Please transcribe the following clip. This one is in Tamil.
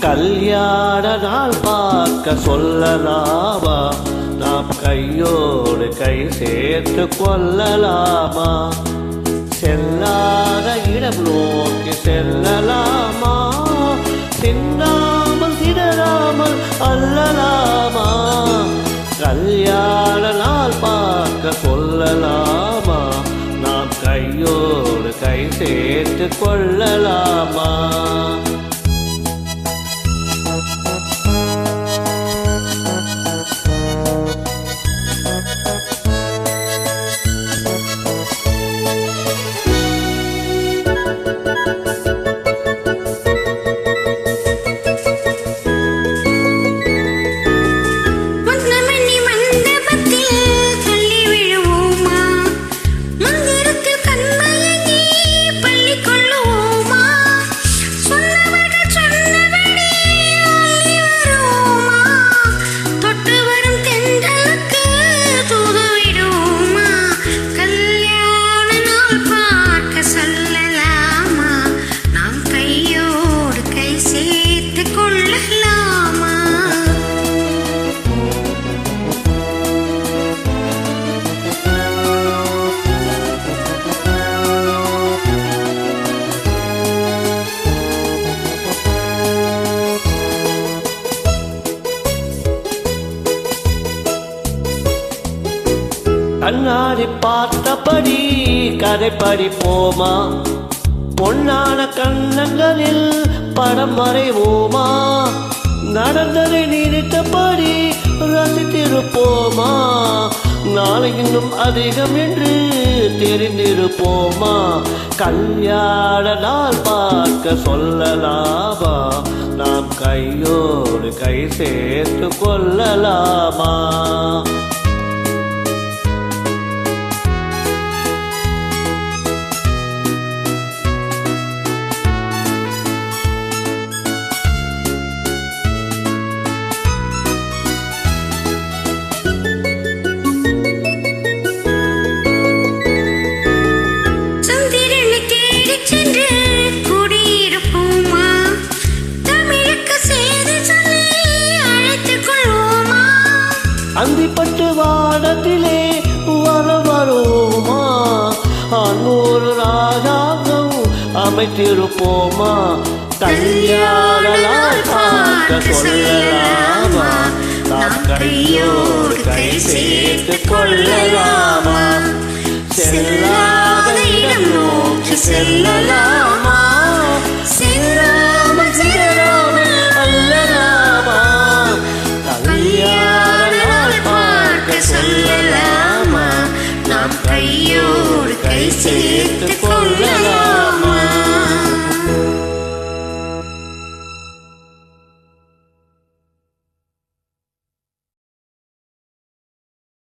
கல்யாண நாள் பார்க்க சொல்லலாமா? நாம் கையோடு கை சேர்த்து கொள்ளலாமா? செல்லாத இடம் நோக்கி செல்லலாமா? சின்னாமல் சிதறாமல் அல்லலாமா? கல்யாண நாள் பார்க்க சொல்லலாமா? நாம் கையோடு கை சேர்த்து கொள்ளலாமா? கண்ணாடி பார்த்தபடி கதை போமா? பொன்னான கண்ணங்களில் படம் வரைவோமா? நடந்ததை நீடித்தபடி ரசித்திருப்போமா? நாளை இன்னும் அதிகம் என்று தெரிந்திருப்போமா? கல்யாண நாள் பார்க்க சொல்லலாமா? நாம் கையோடு கை சேர்த்து கொள்ளலாமா? வானத்திலே வர வருவோமா அன்னூறு ராஜாங்கம் அமைத்திருப்போமா? கல்யாண நாள் பார்க்க சொல்லலாமா நாம் கையோடு கை சேர்த்து கொள்ளலாமா? செல்லாத இடம் நோக்கி செல்லலாமா. சேர்த்து கொள்ளலாம்.